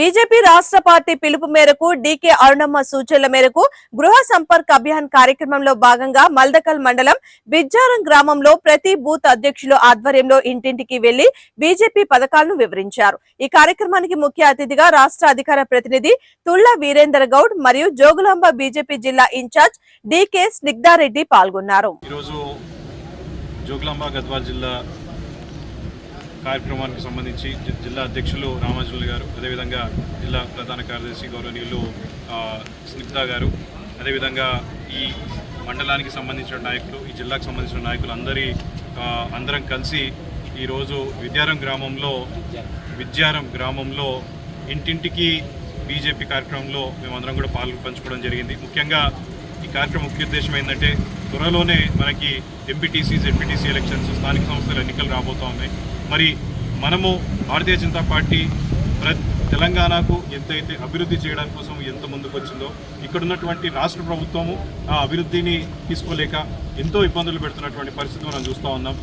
BJP రాష్ట్ర party పిలుపు మేరకు డీకే అరుణమ్మ సూచనల మేరకు గృహ సంపర్క్ అభియాన్ కార్యక్రమంలో భాగంగా మల్దకల్ మండలం బిజ్జారం గ్రామంలో ప్రతి బూత్ అధ్యక్షులు ఆధ్వర్యంలో ఇంటింటికి వెళ్ళి బీజేపీ పథకాలను వివరించారు. ఈ కార్యక్రమానికి ముఖ్య అతిథిగా రాష్ట్ర అధికార ప్రతినిధి తుళ్ళ వీరేందర్ గౌడ్ మరియు జోగులాంబ బీజేపీ జిల్లా ఇన్ఛార్జ్ డీకే స్నిగ్ధారెడ్డి పాల్గొన్నారు. జోగులాంబ గద్వాల్ జిల్లా కార్యక్రమానికి సంబంధించి జిల్లా అధ్యక్షులు రామాజులు గారు అదేవిధంగా జిల్లా ప్రధాన కార్యదర్శి గౌరవనీయులు స్నిగ్ధ గారు అదేవిధంగా ఈ మండలానికి సంబంధించిన నాయకులు ఈ జిల్లాకు సంబంధించిన నాయకులు అందరి అందరం కలిసి ఈరోజు విద్యారం గ్రామంలో విద్యారం గ్రామంలో ఇంటింటికి బీజేపీ కార్యక్రమంలో మేమందరం కూడా పాలు పంచుకోవడం జరిగింది. ముఖ్యంగా ఈ కార్యక్రమం ముఖ్య ఉద్దేశం ఏంటంటే త్వరలోనే మనకి ఎంపీటీసీ జెడ్పీటీసీ ఎలక్షన్స్ స్థానిక సంస్థల ఎన్నికలు రాబోతూ ఉన్నాయి. మరి మనము భారతీయ జనతా పార్టీ ప్ర తెలంగాణకు ఎంతైతే అభివృద్ధి చేయడం కోసం ఎంత ముందుకు వచ్చిందో ఇక్కడ ఉన్నటువంటి రాష్ట్ర ప్రభుత్వము ఆ అభివృద్ధిని తీసుకోలేక ఎంతో ఇబ్బందులు పెడుతున్నటువంటి పరిస్థితి మనం చూస్తూ ఉన్నాం.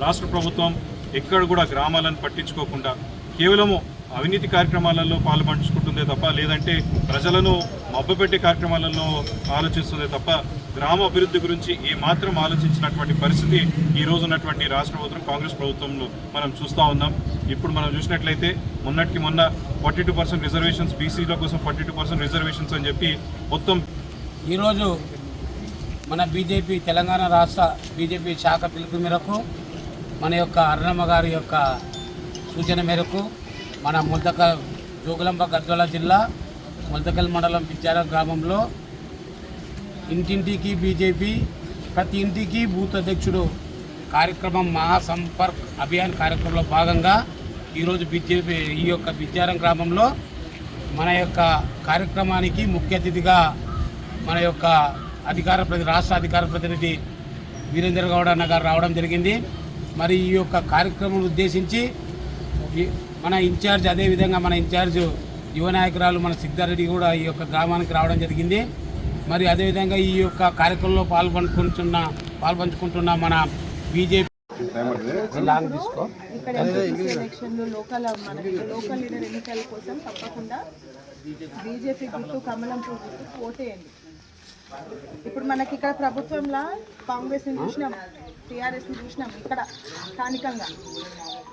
రాష్ట్ర ప్రభుత్వం ఎక్కడ కూడా గ్రామాలను పట్టించుకోకుండా కేవలము అవినీతి కార్యక్రమాలలో పాల్పంచుకుంటుందే తప్ప లేదంటే ప్రజలను మబ్బపెట్టే కార్యక్రమాలలో ఆలోచిస్తుందే తప్ప గ్రామ అభివృద్ధి గురించి ఏమాత్రం ఆలోచించినటువంటి పరిస్థితి ఈ రోజు ఉన్నటువంటి రాష్ట్ర ప్రభుత్వం కాంగ్రెస్ ప్రభుత్వంలో మనం చూస్తూ ఉన్నాం. ఇప్పుడు మనం చూసినట్లయితే మొన్నటికి మొన్న ఫార్టీ టూ పర్సెంట్ రిజర్వేషన్స్ బీసీల కోసం ఫార్టీ టూ పర్సెంట్ రిజర్వేషన్స్ అని చెప్పి మొత్తం ఈరోజు మన బీజేపీ తెలంగాణ రాష్ట్ర బీజేపీ శాఖ పిలుపు మేరకు మన యొక్క అరుణమ్మ గారి యొక్క సూచన మేరకు మన ముల్దక జోగులంబ గద్వాల జిల్లా ముల్దకల్ మండలం పిచ్చార గ్రామంలో ఇంటింటికి బీజేపీ ప్రతి ఇంటికి బూత్ అధ్యక్షుడు. కార్యక్రమం మహాసంపర్క్ అభియాన్ కార్యక్రమంలో భాగంగా ఈరోజు బీజేపీ ఈ యొక్క విద్యారం గ్రామంలో మన యొక్క కార్యక్రమానికి ముఖ్య అతిథిగా మన యొక్క అధికార ప్రతి రాష్ట్ర అధికార ప్రతినిధి వీరేంద్ర గౌడ్ అన్న గారు రావడం జరిగింది. మరి ఈ యొక్క కార్యక్రమం ఉద్దేశించి మన ఇన్ఛార్జ్ అదేవిధంగా మన ఇన్ఛార్జ్ యువ నాయకురాలు మన సిద్ధారెడ్డి కూడా ఈ యొక్క గ్రామానికి రావడం జరిగింది. మరి అదేవిధంగా ఈ యొక్క కార్యక్రమంలో పాల్పంచుకుంటున్న పాల్పంచుకుంటున్న మన బీజేపీ లాంగ్ తీసుకో లోకల్ మనకి లోకల్ లీడర్ ఎన్నికల కోసం తప్పకుండా బీజేపీ గుర్తు కమలం గుర్తు ఇప్పుడు మనకి ఇక్కడ ప్రభుత్వంలో కాంగ్రెస్ని చూసినాం టీఆర్ఎస్ని చూసినాం ఇక్కడ స్థానికంగా.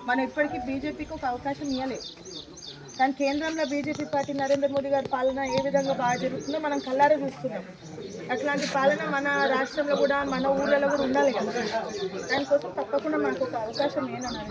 మనం ఇప్పటికీ బీజేపీకి ఒక అవకాశం ఇవ్వలేదు కానీ కేంద్రంలో బీజేపీ పార్టీ నరేంద్ర మోడీ గారి పాలన ఏ విధంగా బాగా జరుగుతుందో మనం కళ్ళారా చూస్తున్నాం. అట్లాంటి పాలన మన రాష్ట్రంలో కూడా మన ఊళ్ళలో కూడా ఉండాలి కదా. దానికోసం తప్పకుండా మనకు ఒక అవకాశం ఏనని